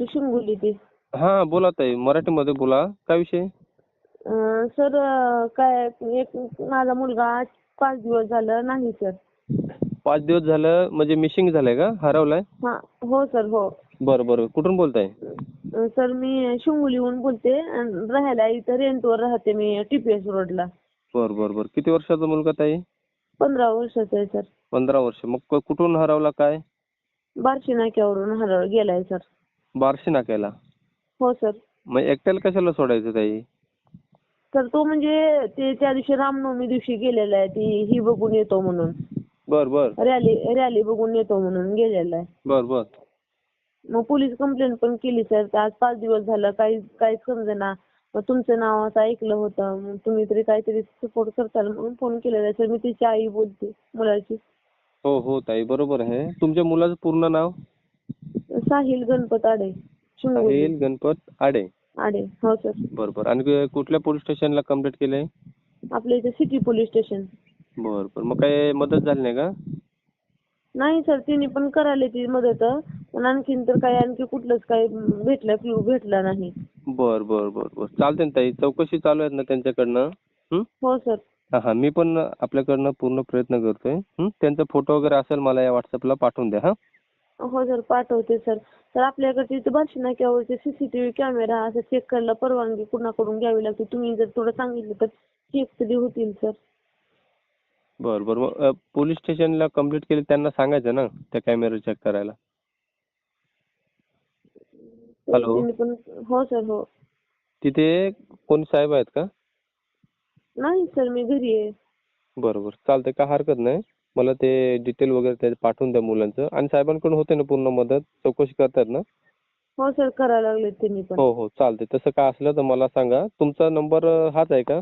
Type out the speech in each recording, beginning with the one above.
होती शिंगोली ती. हा बोला ताई मराठीमध्ये बोला. काय विषय? सर काय एक माझा मुलगा आज पाच दिवस झालं नाही सर. पाच दिवस झालं म्हणजे मिसिंग झालंय का? हरवलाय? हा हो सर हो. बरं बरं. कुठून बोलताय? अं, सर मी शिंगोलीहून बोलते अन् राहायला इथं रेंटवर राहते मी टीपीएस रोडला. बरं बरं बरं. किती वर्षाचा मुलगा ताई? पंधरा वर्षाचा आहे सर. पंधरा वर्ष. मग क- कुठून हरवला काय? बार्शी नाक्यावरून हरळ गेलाय सर. बार्शी नाक्याला? हो सर. मग एकट्याला कशाला सोडायचं ताई? तर तो म्हणजे ते त्या दिवशी रामनवमी दिवशी गेलेला आहे. ती ही बघून येतो म्हणून. बर बर. रॅली रॅली बघून येतो म्हणून गेलेला आहे. बर बर. मग पोलीस कंप्लेंट पण केली सर. आज पाच दिवस झालं काही काहीच समजेना. मग तुमचं नाव असं ऐकलं होतं. मग तुम्ही तरी काहीतरी सपोर्ट करताल म्हणून फोन केलेला आहे. सर मी तिची आई बोलते मुलाची. हो हो ताई. बरोबर आहे. तुमच्या मुलाचं पूर्ण नाव? साहिल गणपत आडे साहिल गणपत आडे? आडे हो सर. बर बर आणि कुठल्या पोलीस स्टेशनला कंप्लेंट केलंय आपल्या इथे सिटी पोलीस स्टेशन. बर बर मग काय मदत झाली नाही का? नाही सर तिने पण करायला ती मदत. पण आणखीन तर काही आणखी कुठलंच काही भेटलं क्लू भेटला नाही. बर बर बर बर. चालते ना ताई. चौकशी चालू आहेत ना त्यांच्याकडनं? हं? हो सर. हा हा. मी पण आपल्याकडनं पूर्ण प्रयत्न करतोय. हं? त्यांचा फोटो वगैरे असेल मला या व्हॉट्सअपला पाठवून द्या. हा? हो सर पाठवते सर तर आपल्याकडे इथं बार्शी नाक्यावरचे सीसीटीव्ही कॅमेरा असं चेक करायला परवानगी कुणाकडून घ्यावी लागते? तुम्ही जर थोडं सांगितलं तर चेक तरी होतील सर बर बर. मग अ, पोलीस स्टेशनला कंप्लेंट केली त्यांना सांगायचं ना त्या कॅमेरा चेक करायला. त्यांनी पण हो सर हो. तिथे कोणी साहेब आहेत का? नाही सर मी घरी आहे. बरं बरं. चालतंय काय हरकत नाही. मला ते डिटेल वगैरे ते पाठवून द्या मुलांचं. आणि साहेबांकडून होते ना पूर्ण मदत? चौकशी करतात ना? हो सर करायला लागले त्यांनी पण. हो हो चालतंय. तसं काय असलं तर मला सांगा. तुमचा नंबर हाच आहे का?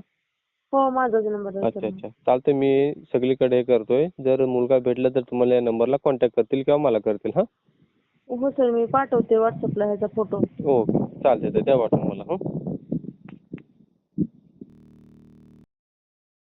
हो माझाच नंबर आहे अच्छा सर. अच्छा चालतंय मी सगळीकडे हे करतोय. जर मुलगा भेटला तर तुम्हाला या नंबरला कॉन्टॅक्ट करतील किंवा मला करतील हा? हो सर मी पाठवते व्हॉट्सअपला ह्याचा फोटो ओके चालतंय. तर द्या पाठवून मला हं?